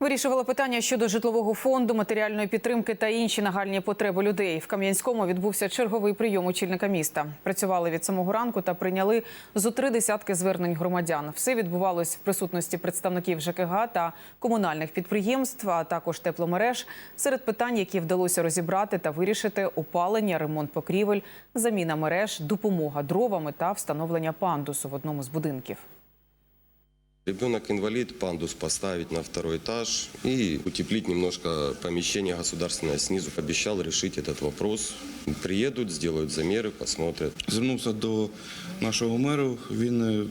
Вирішували питання щодо житлового фонду, матеріальної підтримки та інші нагальні потреби людей. В Кам'янському відбувся черговий прийом очільника міста. Працювали від самого ранку та прийняли зо три десятки звернень громадян. Все відбувалось в присутності представників ЖКГ та комунальних підприємств, а також тепломереж. Серед питань, які вдалося розібрати та вирішити опалення, ремонт покрівель, заміна мереж, допомога дровами та встановлення пандусу в одному з будинків. Ребенок инвалид, пандус поставить на второй этаж и утеплить немножко помещение государственное снизу. Обещал решить этот вопрос. Приедут, сделают замеры, посмотрят. Звернувся до нашого меру. Він е,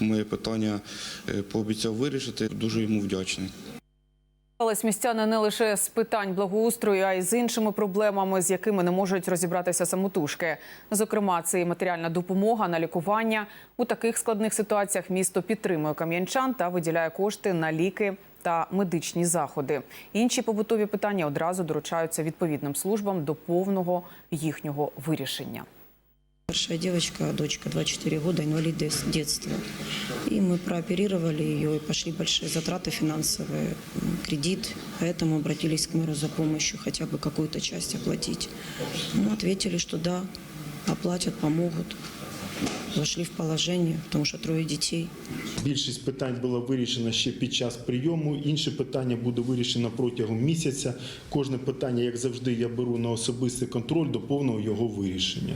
моє питання е, пообіцяв вирішити. Дуже йому вдячний. Спілкувались містяни не лише з питань благоустрою, а й з іншими проблемами, з якими не можуть розібратися самотужки. Зокрема, це і матеріальна допомога на лікування. У таких складних ситуаціях місто підтримує кам'янчан та виділяє кошти на ліки та медичні заходи. Інші побутові питання одразу доручаються відповідним службам до повного їхнього вирішення. Большая девочка, дочка, 24 года, инвалид дес- детства. И мы прооперировали ее, и пошли большие затраты финансовые, м, кредит. Поэтому обратились к мэру за помощью, хотя бы какую-то часть оплатить. Ну, ответили, что да, оплатят, помогут. Вошли в положение, потому что трое детей. Більшість питань було вирішено ще під час прийому. Інше питання буде вирішено протягом місяця. Кожне питання, як завжди, я беру на особистий контроль до повного його вирішення.